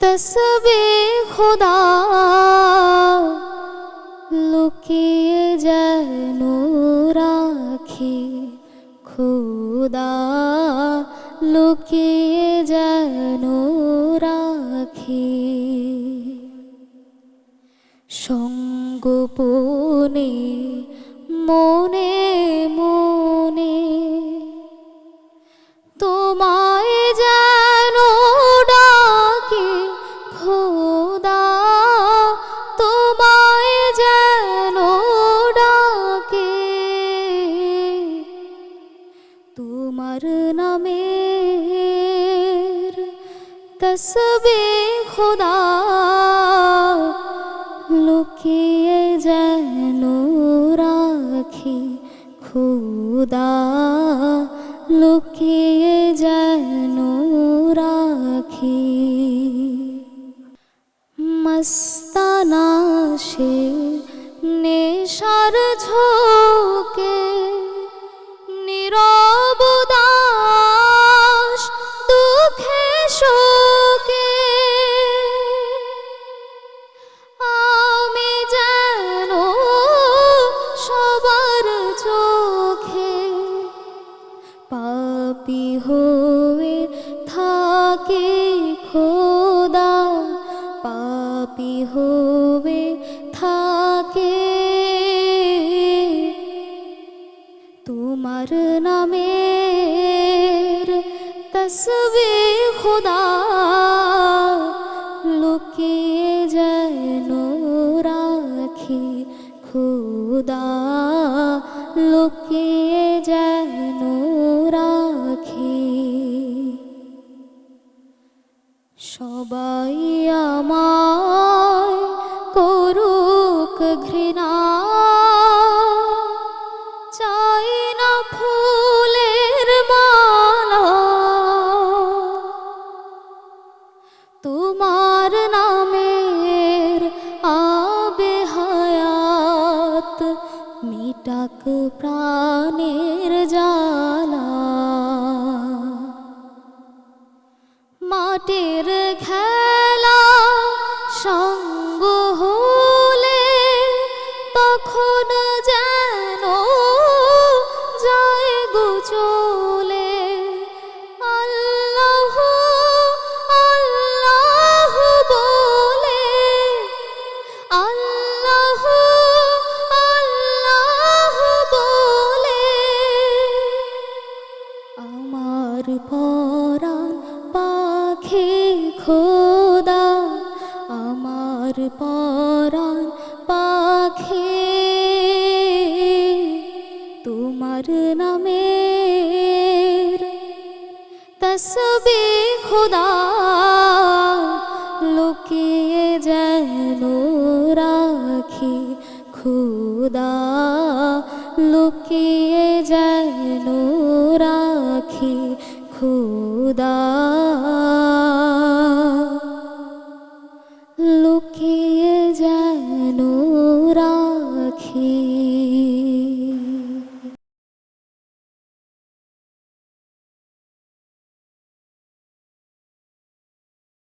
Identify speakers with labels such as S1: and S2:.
S1: তসবে খোদা লুকিয়ে যেন রাখি খোদা লুকিয়ে যেন রাখি সঙ্গোপনে মনে মনে নামের তসবে খোদা লুকিয়ে যেন রাখি খুদা লুকিয়ে যেন রাখি। মস্তানা সে নেশার ঝোঁকে পাপি হয়ে থাকে খোদা, পাপি হয়ে থাকে। তোমার নামের তসবে খোদা লুকিয়ে যেন রাখি খোদা। করুক ঘৃণা চাই না ফুলের মালা। তোমার নামের আবে হায়াত মিটাক প্রাণের জ্বালা। মাটির গুচলে বলে। বলে। আমার পাখি খোদা আমার পরাণ নামের তসবে খোদা লুকিয়ে যেন রাখি খুদা লুকিয়ে যেন রাখি খুদা।